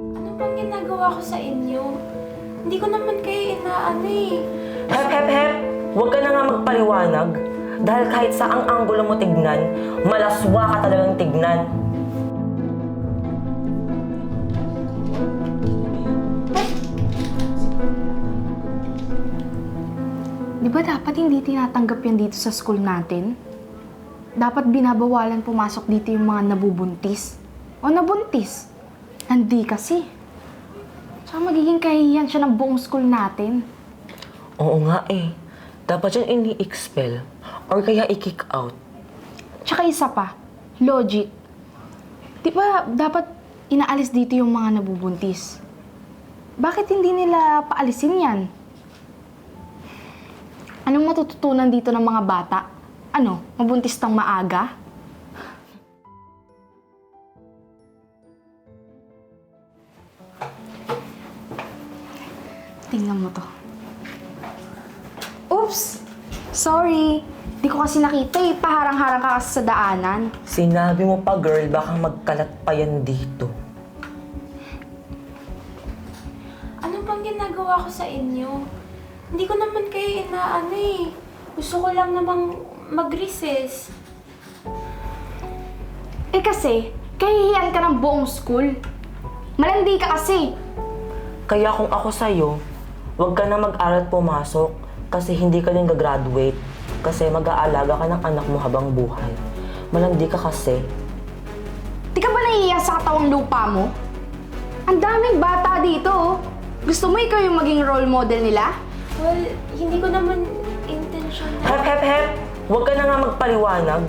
Ano bang ginagawa ko sa inyo? Hindi ko naman kayo inaano eh. Hep, hep, hep! Huwag ka na nga magpaliwanag. Dahil kahit sa ang anggulo mo tignan, malaswa ka talagang tignan. Di ba dapat hindi tinatanggap yan dito sa school natin? Dapat binabawalan pumasok dito yung mga nabubuntis. O nabuntis. Hindi kasi. Tsaka magiging kahihiyan siya ng buong school natin. Oo nga eh. Dapat yan ini-expel or kaya i-kick out. Tsaka isa pa, logic. Di ba dapat inaalis dito yung mga nabubuntis? Bakit hindi nila paalisin yan? Anong matututunan dito ng mga bata? Ano, mabuntis tang maaga? Tingnan mo to. Oops! Sorry. Di ko kasi nakita eh. Paharang-harang ka kasi sa daanan. Sinabi mo pa girl, baka magkalat pa yan dito. Ano bang ginagawa ko sa inyo? Hindi ko naman kayo inaano eh. Gusto ko lang namang mag-recess. Eh kasi, kahihiyan ka ng buong school. Malandi ka kasi. Kaya kung ako sa'yo, huwag ka na mag-aral at pumasok kasi hindi ka din gagraduate. Kasi mag-aalaga ka ng anak mo habang buhay. Malandi ka kasi. Di ka ba nahihiya sa katawang lupa mo? Ang daming bata dito oh. Gusto mo ikaw yung maging role model nila? Well, hindi ko naman intention Hep, hep, hep! Huwag ka na nga magpaliwanag.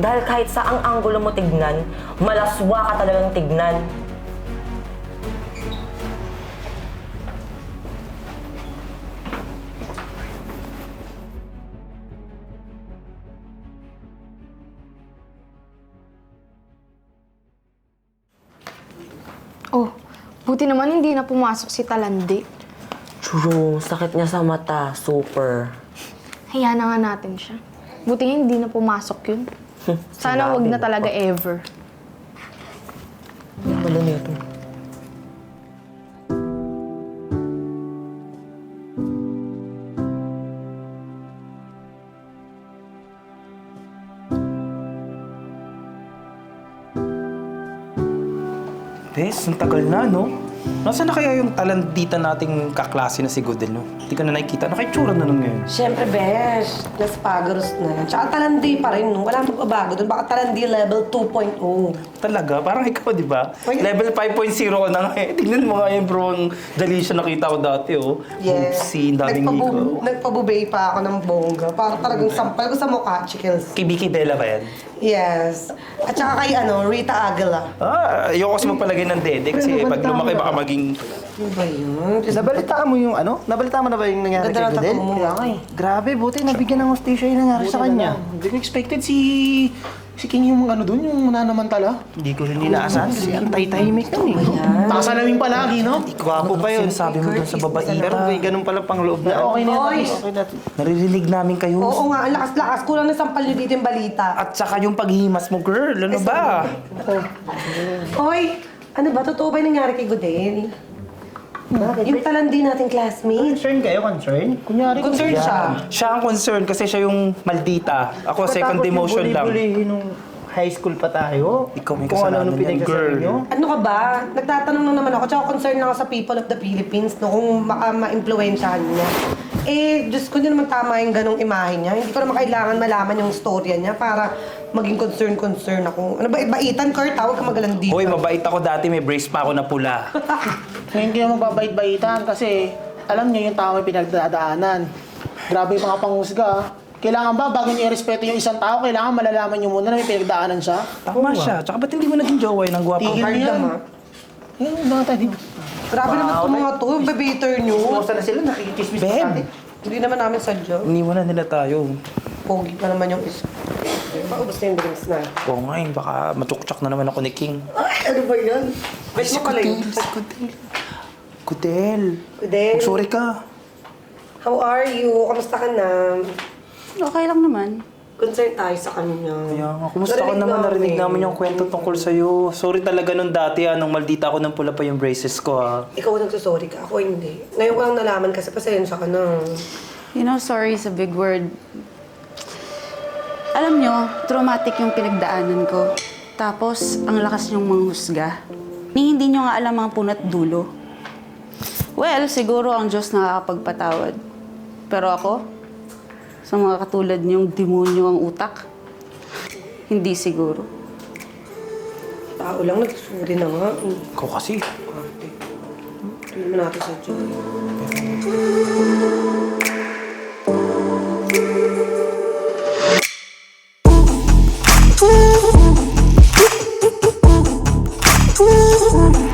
Dahil kahit sa ang anggulo mo tignan, malaswa ka talagang tignan. Oh, buti naman hindi na pumasok si Talandi. Churong, sakit niya sa mata. Super. Hayaan na nga natin siya. Buti nga hindi na pumasok yun. Sana wag na talaga ever. Ano pala nito? Bes, ang tagal na, no? Nasaan na kaya yung talandita nating kaklase na si Godel, no? Hindi ka na nakikita. Nakitsura na nun ngayon. Siyempre, besh. Just pagaros na yan. Tsaka talandi pa rin, no? Wala magbabago doon. Baka talandi level 2.0. Talaga, parang ikaw, di ba? Level 5.0 ka na nga eh. Tingnan mo nga yung bro, ang Jalisha nakita ko dati, oh. Oopsie, ang daming Nagpabu- ikaw. Nagpabubay pa ako ng bongga. Para talagang sampal ko sa mukha, chikils. Vicky Bella ba yan? Yes. At saka kay, ano, Rita Aguila. Ah, ayoko kasi magpalagay ng dede kasi Pero pag lumaki baka maging... Ano ba yun? Nabalitaan mo yung ano? Nabalitaan mo na ba yung nangyari Ganda kay mo. Kaya nga eh. Grabe, buti nabigyan ng hostisya yung nangyari sa kanya. Hindi ko expected si... Si King yung ano dun, yung nanamantala. Hindi ko rin inaasahan kasi ang tay-tahimik nun eh. Nakasalamin palagi, no? Gwapo pa yun. Sinasabi mo dun sa babaita. Pero may ganun pala pang loob na. Okay na Boys! Okay na. Naririnig namin kayo. Oo nga, ang lakas-lakas. Kulang na sampal nyo dito yung balita. At saka yung paghihimas mo, girl. Ano ba? Hoy! Ano ba? Totoo ba yung nangyari kay Godel? Yung talandi nating classmate. Concern kayo, concern? Kunyari, Concerned siya. Siya ang concern kasi siya yung maldita. Ako second demotion lang. Bully-bully nung high school pa tayo. Ikaw may Kung ano kasalanan nung yan, pinagsasabi girl. nyo. Ano ka ba? Nagtatanong lang naman ako. Tsaka concerned lang ako sa people of the Philippines no, kung baka ma-influensyahan niya. Eh, Diyos ko, hindi naman tama yung ganong imahe niya. Hindi ko naman kailangan malaman yung storya niya para maging concern-concern ako. Ano ba, baitan, Kurt? Tawag ka magalang dito. Hoy, mabait ako dati. May brace pa ako na pula. Ngayon hindi naman babait-baitan kasi alam niyo yung tao may pinagdadaanan. Grabe yung mga panghusga. ah. Kailangan ba, bago niyo i-respeto yung isang tao, kailangan malalaman niyo muna na may pinagdaanan siya? Tama siya. Tsaka ba't hindi mo naging jowa yun? Ang gwapo. Tigil Hard niyo yan. naman. Mga tayo? Grabe naman itong mga to. Yung babater niyo. Kumusta na sila? Nakikichismis natin. Hindi naman namin sadya. Iniwan na nila tayo. Pogi pa naman yung isa. Paubos na yung drinks na. Oo nga eh, baka matukchak na naman ako ni King. Ay, ano ba yan? Best mo pala yun. Kudel. Kudel. Sorry ka. How are you? Kamusta ka na? Okay lang naman. Concern tayo sa kanya. Kaya nga, kumusta ka naman? Narinig namin yung kwento tungkol sa'yo. Sorry talaga nung dati ah, nung maldita ako ng pula pa yung braces ko ah. Ikaw nagsusorry ka, ako hindi. Ngayon ko lang nalaman kasi pasensya ka na. You know, sorry is a big word. Alam nyo, traumatic yung pinagdaanan ko. Tapos, ang lakas niyong manghusga. Ni hindi nyo nga alam ang punat dulo. Well, siguro ang Diyos nakakapagpatawad. Pero ako, sa mga katulad niyong demonyo ang utak? Hindi siguro. Tao lang, nagsuri na nga. Ikaw kasi. Arte. Ano naman natin sa Diyan? Ooh.